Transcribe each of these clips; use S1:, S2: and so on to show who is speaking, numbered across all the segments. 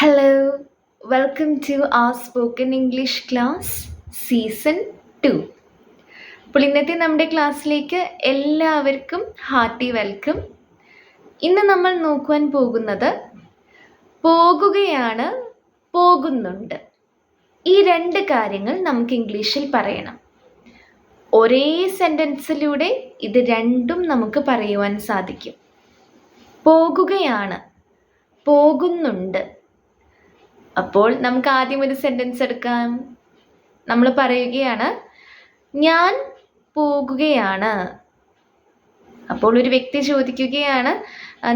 S1: Hello, welcome to our spoken English class season two അപ്പോൾ ഇന്നത്തെ നമ്മുടെ ക്ലാസ്സിലേക്ക് എല്ലാവർക്കും ഹാർട്ടി വെൽക്കം ഇന്ന് നമ്മൾ നോക്കുവാൻ പോകുന്നത് പോകുകയാണ് പോകുന്നുണ്ട്. ഈ രണ്ട് കാര്യങ്ങൾ നമുക്ക് ഇംഗ്ലീഷിൽ പറയണം. ഒരേ സെന്റൻസിലൂടെ ഇത് രണ്ടും നമുക്ക് പറയുവാൻ സാധിക്കും. പോകുകയാണ് പോകുന്നുണ്ട്. അപ്പോൾ നമുക്ക് ആദ്യം ഒരു സെന്റൻസ് എടുക്കാം. നമ്മൾ പറയുകയാണ് ഞാൻ പോകുകയാണ്. അപ്പോൾ ഒരു വ്യക്തി ചോദിക്കുകയാണ്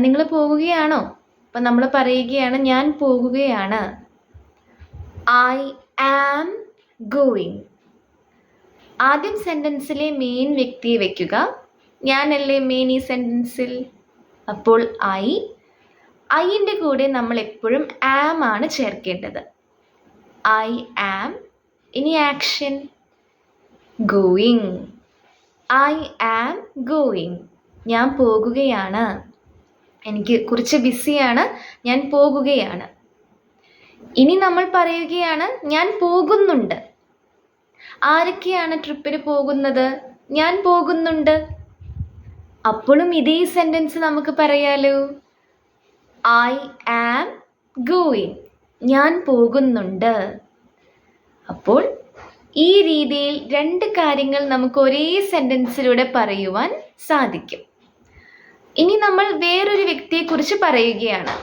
S1: നിങ്ങൾ പോകുകയാണോ? അപ്പം നമ്മൾ പറയുകയാണ് ഞാൻ പോകുകയാണ്. ഐ ആം ഗോയിങ് ആദ്യം സെന്റൻസിലെ മെയിൻ വ്യക്തിയെ വയ്ക്കുക ഞാനല്ലേ മെയിൻ ഈ സെന്റൻസിൽ അപ്പോൾ ഐ ഐന്റെ കൂടെ നമ്മൾ എപ്പോഴും ആം ആണ് ചേർക്കേണ്ടത്. ഐ ആം ഇനി action going I am going ഞാൻ പോകുകയാണ്. എനിക്ക് കുറച്ച് ബിസിയാണ് ഞാൻ പോകുകയാണ്. ഇനി നമ്മൾ പറയുകയാണ് ഞാൻ പോകുന്നുണ്ട്. ആരൊക്കെയാണ് ട്രിപ്പിന് പോകുന്നത്? ഞാൻ പോകുന്നുണ്ട്. അപ്പോഴും ഇതേ സെന്റൻസ് നമുക്ക് പറയാലോ? I am going. ഞാൻ പോകുന്നുണ്ട്. അപ്പോൾ ഈ രീതിയിൽ രണ്ട് കാര്യങ്ങൾ നമുക്ക് ഒരേ സെന്റൻസിലൂടെ പറയുവാൻ സാധിക്കും. ഇനി നമ്മൾ വേറൊരു വ്യക്തിയെക്കുറിച്ച് പറയുകയാണ്.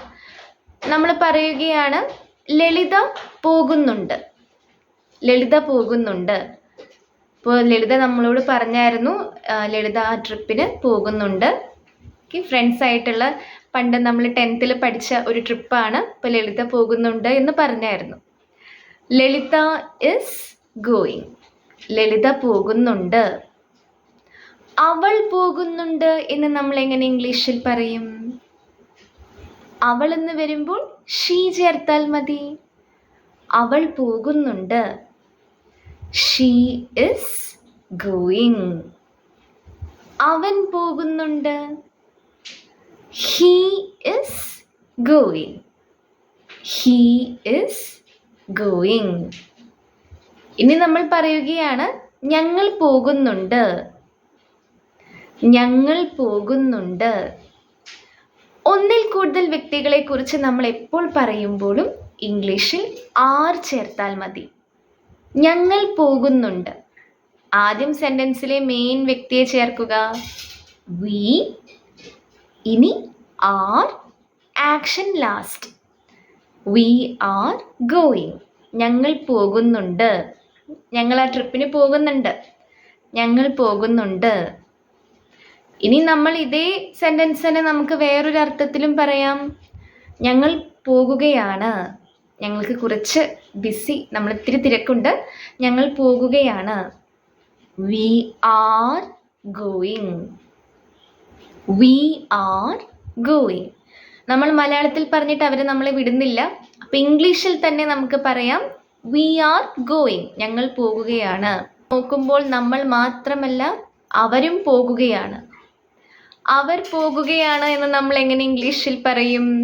S1: നമ്മൾ പറയുകയാണ് ലളിത പോകുന്നുണ്ട്. ലളിത പോകുന്നുണ്ട്. ഇപ്പോൾ ലളിത നമ്മളോട് പറഞ്ഞായിരുന്നു ലളിത ആ ട്രിപ്പിന് പോകുന്നുണ്ട്. ഫ്രണ്ട്സ് ആയിട്ടുള്ള പണ്ട് നമ്മൾ ടെൻത്തിൽ പഠിച്ച ഒരു ട്രിപ്പാണ് ഇപ്പോൾ ലളിത പോകുന്നുണ്ട് എന്ന് പറഞ്ഞായിരുന്നു. ലളിത ഇസ് ഗോയിങ് ലളിത പോകുന്നുണ്ട്. അവൾ പോകുന്നുണ്ട് എന്ന് നമ്മൾ എങ്ങനെ ഇംഗ്ലീഷിൽ പറയും? അവൾ എന്ന് വരുമ്പോൾ ഷീ ചേർത്താൽ മതി. അവൾ പോകുന്നുണ്ട്. ഷീ ഇസ് ഗോയിങ് അവൻ പോകുന്നുണ്ട്. He is going he is going ഇനി നമ്മൾ പറയുകയാണ് ഞങ്ങൾ പോകുന്നുണ്ട്. ഞങ്ങൾ പോകുന്നുണ്ട്. ഒന്നിൽ കൂടുതൽ വ്യക്തികളെ കുറിച്ച് നമ്മൾ എപ്പോൾ പറയുമ്പോഴും ഇംഗ്ലീഷിൽ ആർ ചേർത്താൽ മതി. ഞങ്ങൾ പോകുന്നുണ്ട്. ആദ്യം സെന്റൻസിലെ മെയിൻ വ്യക്തിയെ ചേർക്കുക. വി ഇനി are action last. We are going. ഞങ്ങൾ പോകുന്നുണ്ട്. ഞങ്ങൾ ആ ട്രിപ്പിന് പോകുന്നുണ്ട്. ഞങ്ങൾ പോകുന്നുണ്ട്. ഇനി നമ്മൾ ഇതേ സെന്റൻസിനെ നമുക്ക് വേറൊരു അർത്ഥത്തിലും പറയാം. ഞങ്ങൾ പോകുകയാണ്. ഞങ്ങൾക്ക് കുറച്ച് ബിസി നമ്മൾ ഇത്തിരി തിരക്കുണ്ട്. ഞങ്ങൾ പോകുകയാണ്. We are going. We are going നമ്മൾ മലയാളത്തിൽ പറഞ്ഞിട്ട് അവർ നമ്മളെ വിടുന്നില്ല. അപ്പം ഇംഗ്ലീഷിൽ തന്നെ നമുക്ക് പറയാം വി ആർ ഗോയിങ് ഞങ്ങൾ പോകുകയാണ്. നോക്കുമ്പോൾ നമ്മൾ മാത്രമല്ല അവരും പോകുകയാണ്. അവർ പോകുകയാണ് എന്ന് നമ്മൾ എങ്ങനെ ഇംഗ്ലീഷിൽ പറയും?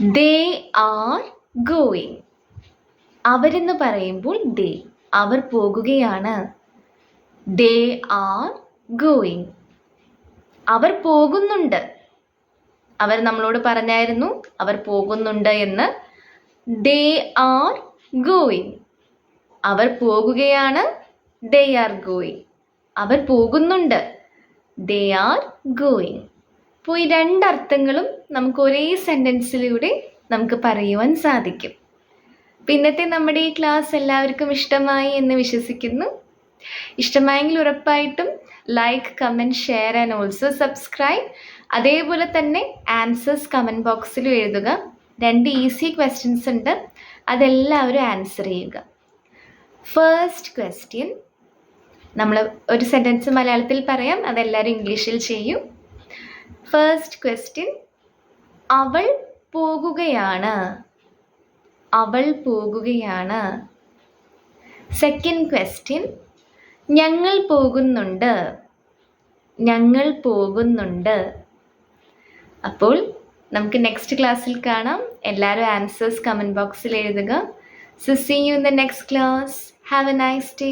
S1: ദേ ആർ ഗോയിങ് അവരെന്ന് പറയുമ്പോൾ ദേ അവർ പോകുകയാണ്. ദേ ആർ ഗോയിങ് അവർ പോകുന്നുണ്ട്. അവർ നമ്മളോട് പറഞ്ഞായിരുന്നു അവർ പോകുന്നുണ്ട് എന്ന്. ദേ ആർ ഗോയിങ് അവർ പോകുകയാണ്. ദേ ആർ ഗോയിങ് അവർ പോകുന്നുണ്ട്. ദേ ആർ ഗോയിങ് അപ്പോൾ ഈ രണ്ടർത്ഥങ്ങളും നമുക്ക് ഒരേ സെന്റൻസിലൂടെ നമുക്ക് പറയുവാൻ സാധിക്കും. പിന്നത്തെ നമ്മുടെ ഈ ക്ലാസ് എല്ലാവർക്കും ഇഷ്ടമായി എന്ന് വിശ്വസിക്കുന്നു. ഇഷ്ടമായെങ്കിൽ ഉറപ്പായിട്ടും like comment share and also subscribe അതേപോലെ തന്നെ ആൻസേഴ്സ് കമന്റ് ബോക്സിൽ എഴുതുക. രണ്ട് ഈസി ക്വസ്റ്റ്യൻസ് ഉണ്ട്. അതെല്ലാവരും ആൻസർ ചെയ്യുക. ഫസ്റ്റ് ക്വസ്റ്റ്യൻ നമ്മൾ ഒരു സെന്റൻസ് മലയാളത്തിൽ പറയാം. അതെല്ലാവരും ഇംഗ്ലീഷിൽ ചെയ്യും. ഫസ്റ്റ് ക്വസ്റ്റ്യൻ അവൾ പോകുകയാണ്. അവൾ പോകുകയാണ്. സെക്കൻഡ് ക്വസ്റ്റ്യൻ ഞങ്ങൾ പോകുന്നുണ്ട്. ഞങ്ങൾ പോകുന്നുണ്ട്. അപ്പോൾ നമുക്ക് നെക്സ്റ്റ് ക്ലാസ്സിൽ കാണാം. എല്ലാവരും ആൻസേഴ്സ് കമന്റ് ബോക്സിൽ എഴുതുക. So see you in the next class have a nice day